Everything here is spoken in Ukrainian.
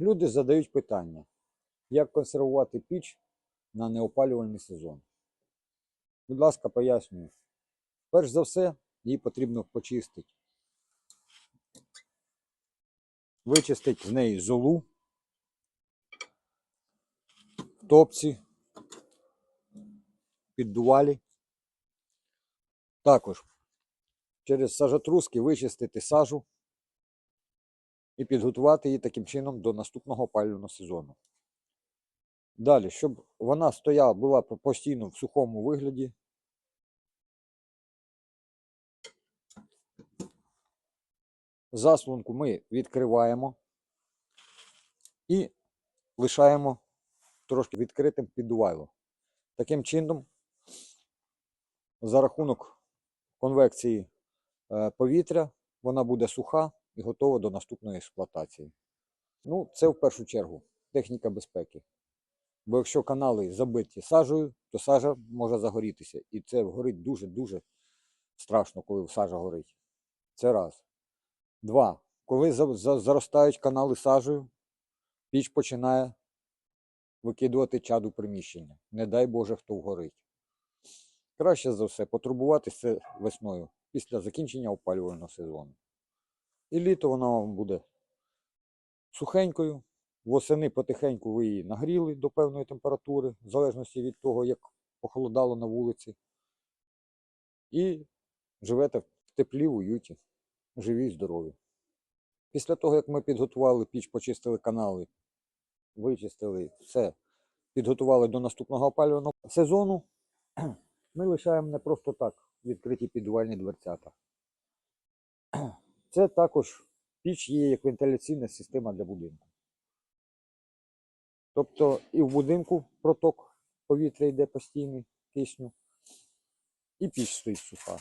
Люди задають питання, як консервувати піч на неопалювальний сезон. Будь ласка, пояснюю. Перш за все, її потрібно почистити. Вичистити з неї золу, топці, піддувалі. Також через сажотруски вичистити сажу і підготувати її таким чином до наступного опалювального сезону. Далі, щоб вона стояла, була постійно в сухому вигляді. Заслонку ми відкриваємо і лишаємо трошки відкритим піддувайло. Таким чином, за рахунок конвекції е, повітря, вона буде суха і готова до наступної експлуатації. Ну, це в першу чергу техніка безпеки. Бо якщо канали забиті сажею, то сажа може загорітися. І це горить дуже-дуже страшно, коли сажа горить. Це раз. Два. Коли за- за- заростають канали сажею, піч починає викидувати чаду приміщення. Не дай Боже, хто вгорить. Краще за все потурбуватися весною після закінчення опалювального сезону. І літо вона вам буде сухенькою. Восени потихеньку ви її нагріли до певної температури, в залежності від того, як похолодало на вулиці. І живете в теплі, в уюті, живі і здорові. Після того, як ми підготували піч, почистили канали, вичистили все, підготували до наступного опалювального сезону, ми лишаємо не просто так відкриті підвальні дверцята. Це також піч є як вентиляційна система для будинку. Тобто і в будинку проток повітря йде постійний кисню, і піч стоїть суха.